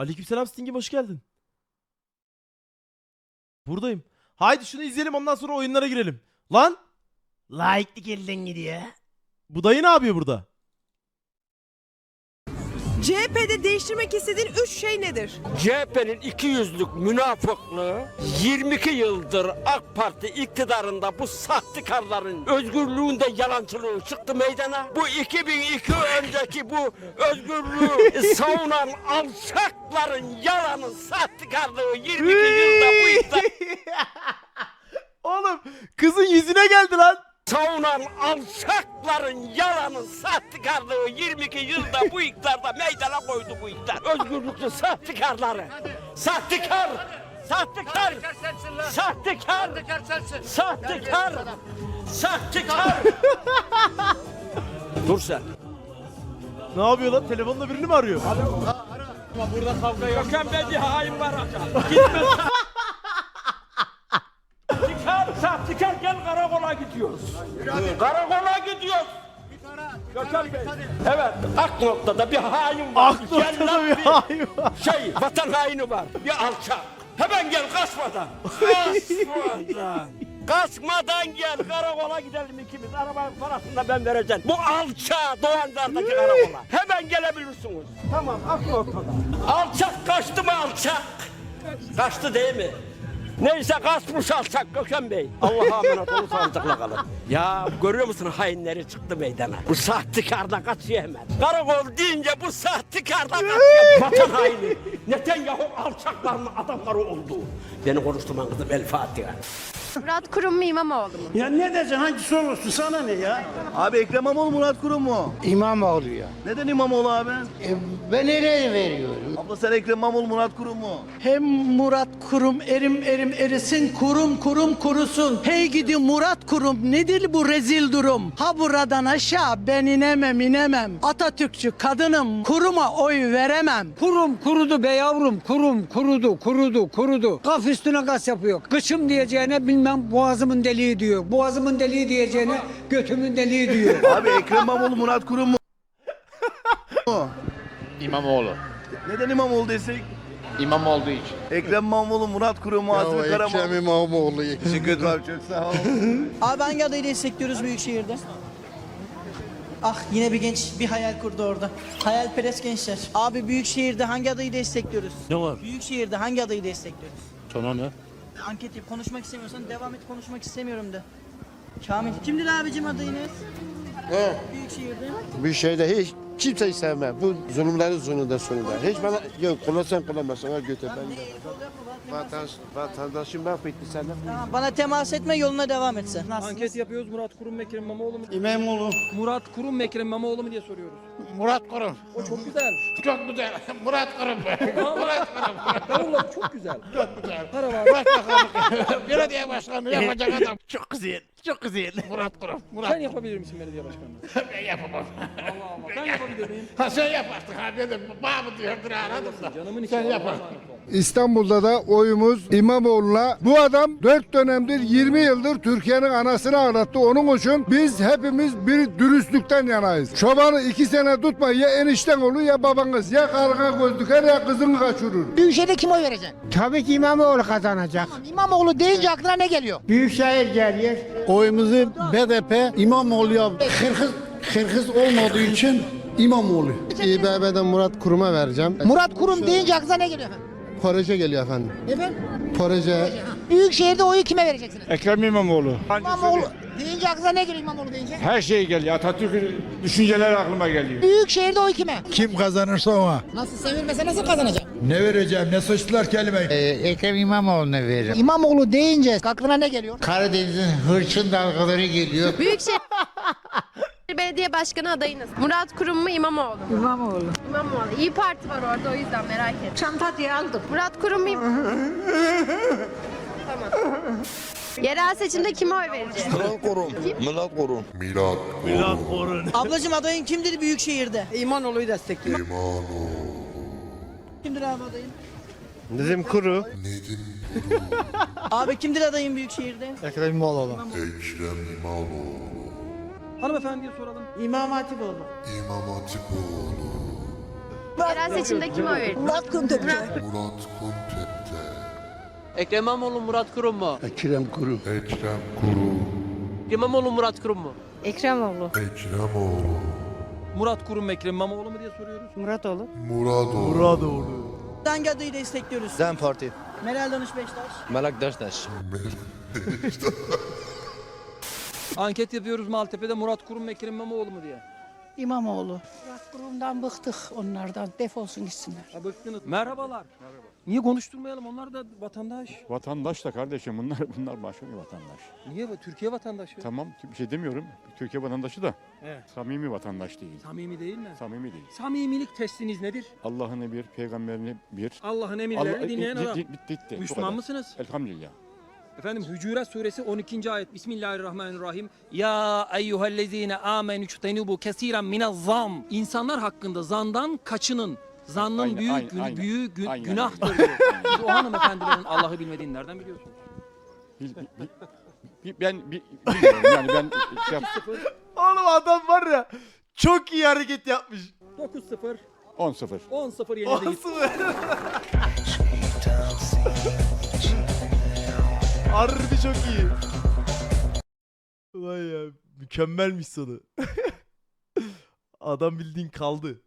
Aleykümselam Sting'im hoş geldin. Buradayım. Haydi şunu izleyelim ondan sonra oyunlara girelim. Lan! Like'lik elden gidiyor. Bu dayı ne yapıyor burada? CHP'de değiştirmek istediğin üç şey nedir? CHP'nin iki yüzlük münafıklığı 22 yıldır AK Parti iktidarında bu sahtekarların özgürlüğünde yalancılığı çıktı meydana. Bu 2002 önceki bu özgürlüğü savunan alçakların yalanı sahtekarlığı 22 yılda bu iktidar Oğlum kızın yüzüne geldi lan. Savunan alçakların yalanı sahtekarlığı 22 yılda bu iktidarda meydana koydu bu iktidar. Özgürlüklü sahtekarları. Sahtekar! Sahtekar! Sahtekar! Sahtekar! Sahtekar! Dur sen. Ne yapıyor lan? Telefonla birini mi arıyor? Gökhan Bey bir hain var hocam. Gitme. Karakola gidiyoruz. Karakola gidiyoruz. Gökhan Bey. Evet, ak noktada bir hain var. Ak noktada bir hain var. Şey, vatan haini var. Bir alçak. Hemen gel kaçmadan. Kaçmadan. Kaçmadan gel karakola gidelim ikimiz. Arabanın parasını da ben vereceğim. Bu alçağı Doğanlar'daki karakola. Hemen gelebilirsiniz. Tamam ak noktada. Alçak kaçtı mı alçak? Kaçtı değil mi? Neyse kaçmış alçak Gökhan Bey. Allah'a emanet olun sağlıcakla kalın. Ya görüyor musun hainleri çıktı meydana. Bu sahtekarda kaçıyor hemen. Karakol deyince bu sahtekarda kaçıyor. Vatan haini. Netanyahu alçakların adamları oldu. Beni konuşturman kızım El Fatiha. Murat Kurum mu İmamoğlu mu? Ya ne diyeceksin hangisi olursun sana ne ya? Abi Ekrem İmamoğlu Murat Kurum mu? İmamoğlu ya. Neden İmamoğlu abi? E, ben nereye veriyorum? Abla sen Ekrem İmamoğlu Murat Kurum mu? Hem Murat Kurum erim erim erisin kurum kurum kurusun. Hey gidi Murat Kurum nedir bu rezil durum? Ha buradan aşağı ben inemem inemem. Atatürkçü kadınım kuruma oy veremem. Kurum kurudu be yavrum kurum kurudu kurudu kurudu. Kaf üstüne gaz yapıyor. Kışım diyeceğine bilmem boğazımın deliği diyor. Boğazımın deliği diyeceğine götümün deliği diyor. Abi Ekrem İmamoğlu Murat Kurum mu? İmamoğlu. Neden İmamoğlu desek? İmam olduğu için. Ekrem İmamoğlu Murat Kurum mu? Azmi Karaman. İmamoğlu. Teşekkür ederim abi çok sağ ol. Abi hangi adayı destekliyoruz Büyükşehir'de? Ah yine bir genç bir hayal kurdu orada. Hayalperest gençler. Abi Büyükşehir'de hangi adayı destekliyoruz? Ne var? Büyükşehir'de hangi adayı destekliyoruz? Sana ne? Anket yap. Konuşmak istemiyorsan devam et konuşmak istemiyorum de. Kamil. Kimdir abicim adayınız? He. Büyükşehir'de. Bir şeyde hiç kimseyi sevmem. Bu zulümlerin sonunda sonunda. Hiç bana yok kullansan kullanmasan götür ben. de. Vatandaş, vatandaşım bak bitti senden. Bana temas etme yoluna devam et sen. Anket yapıyoruz Murat Kurum mu Ekrem İmamoğlu mu? İmamoğlu. Murat Kurum mu Ekrem İmamoğlu mu diye soruyoruz. Murat Kurum. O çok güzel. Çok güzel. Murat Kurum. Murat Kurum. Vallahi çok güzel. Çok güzel. Para var. Başbakanlık. Belediye başkanı yapacak adam. Çok güzel. Çok güzel. Murat Kurum. Murat Sen yapabilir misin belediye başkanlığı? ben yapamam. Allah Allah. Ben yapabilir miyim? Ha sen yaparsın ha dedim. Bağ mı diyordur anladın mı? Canımın içi. Sen ol. İstanbul'da da oyumuz İmamoğlu'na. Bu adam 4 dönemdir 20 yıldır Türkiye'nin anasını ağlattı. Onun için biz hepimiz bir dürüstlükten yanayız. Çobanı 2 sene tutma ya enişten olur ya babanız. Ya karına göz diker ya kızını kaçırır. Büyükşehir'de kim oy vereceksin? Tabii ki İmamoğlu kazanacak. İmamoğlu deyince aklına ne geliyor? Büyükşehir geliyor. Oyumuzu BDP İmamoğlu'ya hırhız, hırhız olmadığı için İmamoğlu. İBB'den Murat Kurum'a vereceğim. Murat Kurum deyince aklına ne geliyor efendim? Proje geliyor efendim. Efendim? Proje. Büyükşehir'de oyu kime vereceksiniz? Ekrem İmamoğlu. İmamoğlu deyince aklına ne geliyor İmamoğlu deyince? Her şey geliyor. Atatürk'ün düşünceleri aklıma geliyor. Büyükşehir'de oy kime? Kim kazanırsa ona. Nasıl sevilmese nasıl kazanacak? Ne vereceğim ne sıçtılar kelimeyi. Ekrem İmamoğlu'na veririm. İmamoğlu deyince aklına ne geliyor? Karadeniz'in hırçın dalgaları geliyor. Büyükşehir Belediye Başkanı adayınız. Murat Kurum mu İmamoğlu mu? İmamoğlu. İmamoğlu. İyi Parti var orada o yüzden merak ettim. Çanta diye aldım. Murat Kurum mu? Tamam. Yerel seçimde kime oy vereceğiz? Murat Kurum. Murat Kurum. Milat Orun. Ablacım adayın kimdir Büyükşehir'de? İmamoğlu'yu destekliyor. Kimdir abi adayın? Bizim kuru. Abi kimdir adayın Büyükşehir'de? Ekrem İmamoğlu. Hanımefendiye soralım. İmam Hatipoğlu. Yerel seçimde kime oy verin? Murat Kurum Ekrem İmamoğlu Murat Kurum mu? Ekrem Kuru. İmamoğlu Murat Kurum mu? Ekremoğlu. Murat Kurum mu Ekrem İmamoğlu mu diye soruyoruz. Muratoğlu. Muradoğlu. Hangi adayı destekliyoruz? Dem Parti. Meral Danış Beştaş. Melek Deştaş. Anket yapıyoruz Maltepe'de Murat Kurum mu Ekrem İmamoğlu mu diye. İmamoğlu. Murat Kurum'dan bıktık onlardan. Defolsun gitsinler. Ha, bıktınız. Merhabalar. Niye konuşturmayalım? Onlar da vatandaş. Vatandaş da kardeşim bunlar bunlar başka bir vatandaş. Niye? bu? Türkiye vatandaşı. Tamam bir şey demiyorum. Türkiye vatandaşı da Evet. samimi vatandaş değil. Samimi değil mi? Samimi değil. Samimilik testiniz nedir? Allah'ını bir, peygamberini bir. Allah'ın emirlerini dinleyen Di- di- adam. di- bitti, Müslüman mısınız? Elhamdülillah. Efendim Hücurat suresi 12. ayet. Bismillahirrahmanirrahim. Ya eyyühellezine amenü çtenubu kesiren minez-zam. İnsanlar hakkında zandan kaçının. Zannın Aynen, büyük aynen, gün- aynen. büyük gün- Aynen. günahtır diyor. Siz o hanımefendilerin Allah'ı bilmediğini nereden biliyorsunuz? Bil- bil- bil- bil- ben bi- bilmiyorum yani ben şey yap, Oğlum adam var ya çok iyi hareket yapmış. 9-0, 10-0. 10-0 yenildik. Nasıl be? Harbi çok iyi. Vay ya mükemmelmiş sonu. Adam bildiğin kaldı.